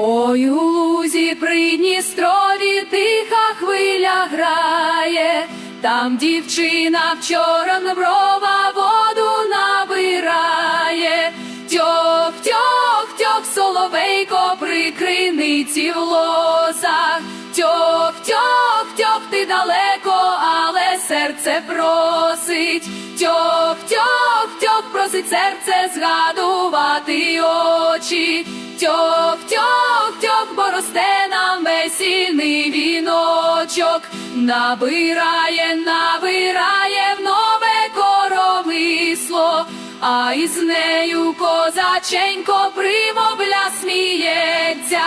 Ой, у лузі Придністрові тиха хвиля грає, там дівчина в чорноброва воду набирає, тьох, тьох, тьох, соловейко при криниці в лозах, тьох, тьох, тьох, ти далеко, але серце просить, тьох, тьох, тьох, просить серце згадувати очі, тьох, тьох, росте нам весільний віночок, набирає, набирає в нове коромисло, а із нею козаченько примовля сміється,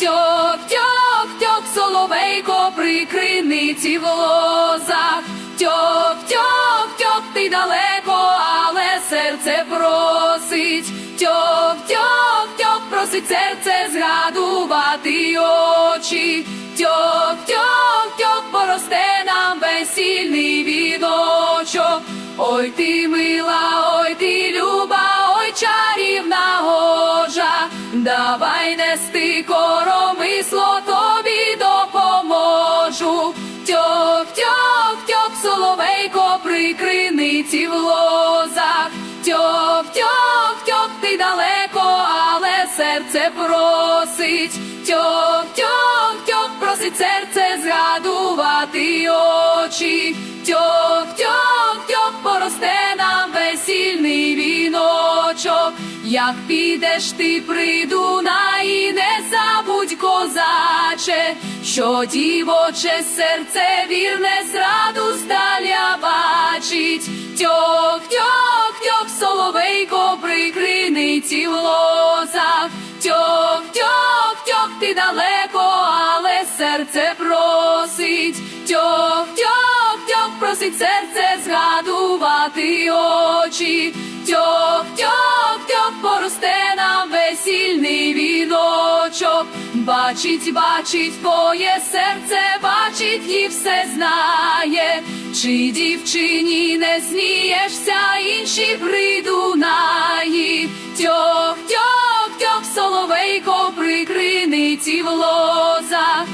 тьох, тьох, тьох, соловейко при криниці в лозах, тьох, тьох, тьох, ти далеко, але серце просить, тьох, тьох, тьох, просить серце згадувати очі, тьох, тьох, тьох, поросте нам весільний відочок. Ой ти мила, ой ти люба, ой чарівна гожа, давай нести коромисло, тобі допоможу. Тьох, тьох, тьох, соловейко при криниці в лозах. Тьох, тьох, тьох, ти далеко, але серце просить. Тьох, тьох, тьох, просить серце згадувати очі. Тьох, тьох, тьох, поросте нам весільний віночок. Як підеш ти при Дунаї, не забудь, козаче, що дівоче серце вірне зраду здаля бачить. Тьох, тьох, тьох, соловейко при криниці просить. Тьох, тьох, тьох, просить серце згадувати очі. Тьох, тьох, тьох, поросте нам весільний віночок. Бачить, бачить твоє серце, бачить і все знає. Чи дівчині не смієшся, інші придунаї. Тьох, тьох, тьох, соловейко при криниці в лозах.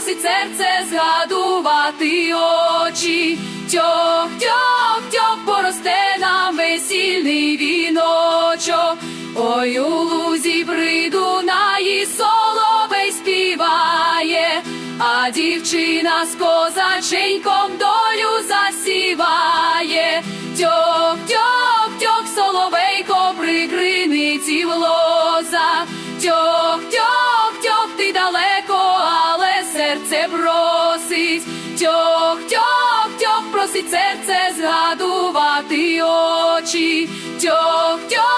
Просить серце згадувати очі. Тьох, тьох, тьох, поросте нам весільний віночок. Ой, у лузі при наї соловей співає, а дівчина з козаченьком долю засіває. Просить серце згадувати очі. Тьох, тьох,